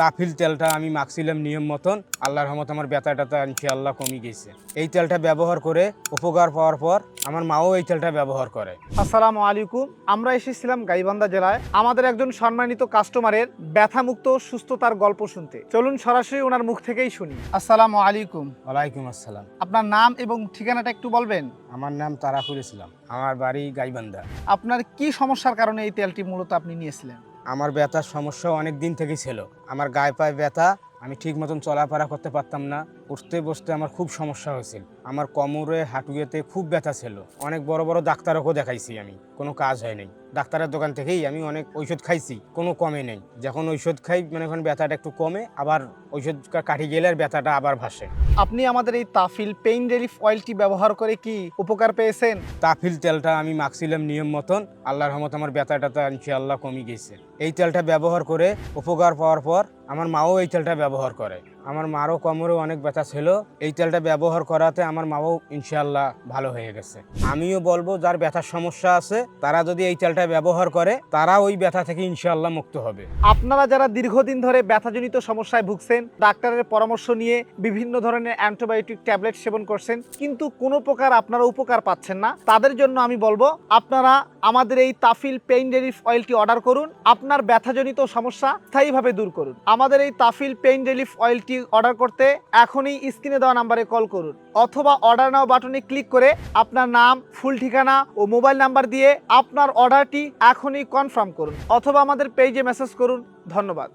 তাফিল তেলটা আমি মাখছিলাম নিয়ম মতন। আল্লাহর রহমত আমার ব্যথা ট্যাথা ইনশাআল্লাহ কমে গেছে। এই তেলটা ব্যবহার করে উপকার পাওয়ার পর আমার মাও এই তেলটা ব্যবহার করে। আসসালামু আলাইকুম আমরা এসেছিলাম গাইবান্ধা জেলায়। আমাদের একজন সম্মানিত কাস্টমারের ব্যথামুক্ত সুস্থতার গল্প শুনতে। চলুন সরাসরি ওনার মুখ থেকেই শুনি। আসসালামু আলাইকুম। ওয়ালাইকুম আসসালাম। আপনার নাম এবং ঠিকানাটা একটু বলবেন? আমার নাম তারাকুল ইসলাম। আমার বাড়ি গাইবান্ধা। আপনার কি সমস্যার কারণে এই তেলটি মূলত আপনি নিয়েছিলেন? আমার ব্যথার সমস্যা অনেক দিন থেকেই ছিল। আমার গায়ে পায়ে ব্যথা, আমি ঠিক মতন চলাফেরা করতে পারতাম না, উঠতে বসতে আমার খুব সমস্যা হয়েছিল। আমার কোমরে হাঁটুয়েতে খুব ব্যথা ছিল। অনেক বড় বড় ডাক্তারকেও দেখাইছি আমি, কোনো কাজ হয় নাই। ডাক্তারের দোকান থেকেই আমি অনেক ঔষধ খাইছি কোনো কমে নেই। যখন ঔষধ খাই মানে এখন ব্যথাটা একটু কমে আবার ঔষধ কাটি গেলে আর ব্যথাটা আবার ভাসে। আপনি আমাদের এই তাফিল পেইন রিলিফ অয়েলটি ব্যবহার করে কি উপকার পেয়েছেন? তাফিল তেলটা আমি মাখছিলাম নিয়ম মতন আল্লাহর রহমত আমার ব্যথাটা তো ইনশাআল্লাহ কমে গেছে। এই তেলটা ব্যবহার করে উপকার পাওয়ার পর আমার মাও এই তেলটা ব্যবহার করে। আমার মারও কোমরে অনেক ব্যথা ছিল এই তেলটা ব্যবহার করাতে আমার মাও ইনশাআল্লাহ ভালো হয়ে গেছে। আমিও বলব যার ব্যথার সমস্যা আছে তারা যদি এই তেলটা ব্যবহার করে, তারা ওই ব্যথা থেকে ইনশাআল্লাহ মুক্ত হবে। আপনারা যারা দীর্ঘদিন ধরে ব্যথাজনিত সমস্যায় ভুগছেন, ডাক্তারের পরামর্শ নিয়ে বিভিন্ন ধরনের অ্যান্টিবায়োটিক ট্যাবলেট সেবন করছেন, কিন্তু কোনো প্রকার আপনারা উপকার পাচ্ছেন না, তাদের জন্য আমি বলব, আপনারা আমাদের এই তাফিল পেইন রিলিফ অয়েলটি অর্ডার করুন, আপনার ব্যথাজনিত সমস্যা স্থায়ীভাবে দূর করুন। আমাদের এই তাফিল পেইন রিলিফ অয়েলটি অর্ডার করতে এখনই স্ক্রিনে দেওয়া নাম্বারে কল করুন, অথবা অর্ডার নাও বাটনে ক্লিক করে আপনার নাম, ফুল ঠিকানা ও মোবাইল নাম্বার দিয়ে আপনার অর্ডারটি এখনই কনফার্ম করুন অথবা আমাদের পেজে মেসেজ করুন। ধন্যবাদ।